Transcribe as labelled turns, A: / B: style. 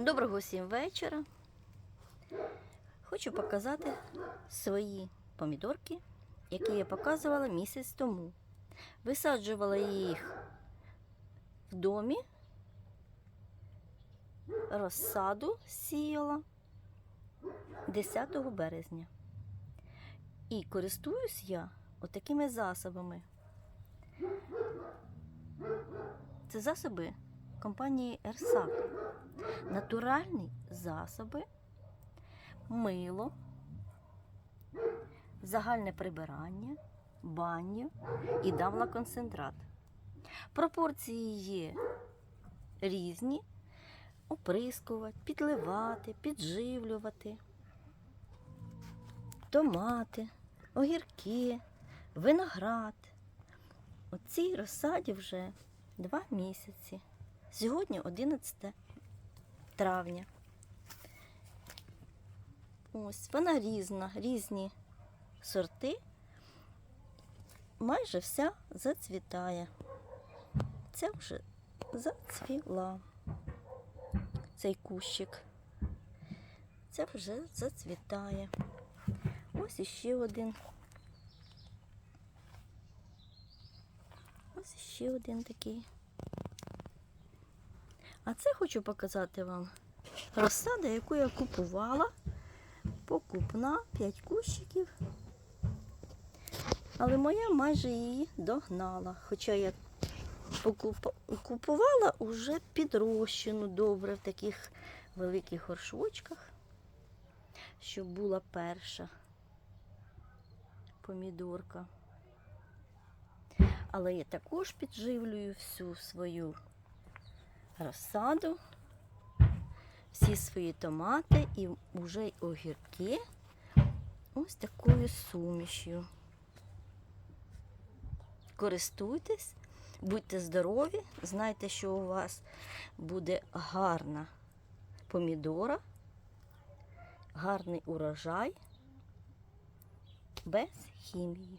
A: Доброго всім вечора. Хочу показати свої помідорки, які я показувала місяць тому. Висаджувала їх в домі, розсаду сіяла 10 березня. І користуюсь я отакими засобами. Це засоби компанії Ерсак. Натуральні засоби, мило, загальне прибирання, баню і давлаконцентрат. Пропорції є різні. Оприскувати, підливати, підживлювати, томати, огірки, виноград. У цій розсаді вже два місяці. Сьогодні 11 травня. Ось вона різна, різні сорти. Майже вся зацвітає. Це вже зацвіла. Цей кущик. Це вже зацвітає. Ось іще один. Ось ще один такий. А це хочу показати вам розсада, яку я купувала. Покупна, 5 кущиків. Але моя майже її догнала. Хоча я купувала уже підрощену добре в таких великих горшочках, щоб була перша помідорка. Але я також підживлюю всю свою розсаду, всі свої томати і вже огірки ось такою сумішю. Користуйтесь, будьте здорові, знайте, що у вас буде гарна помідора, гарний урожай без хімії.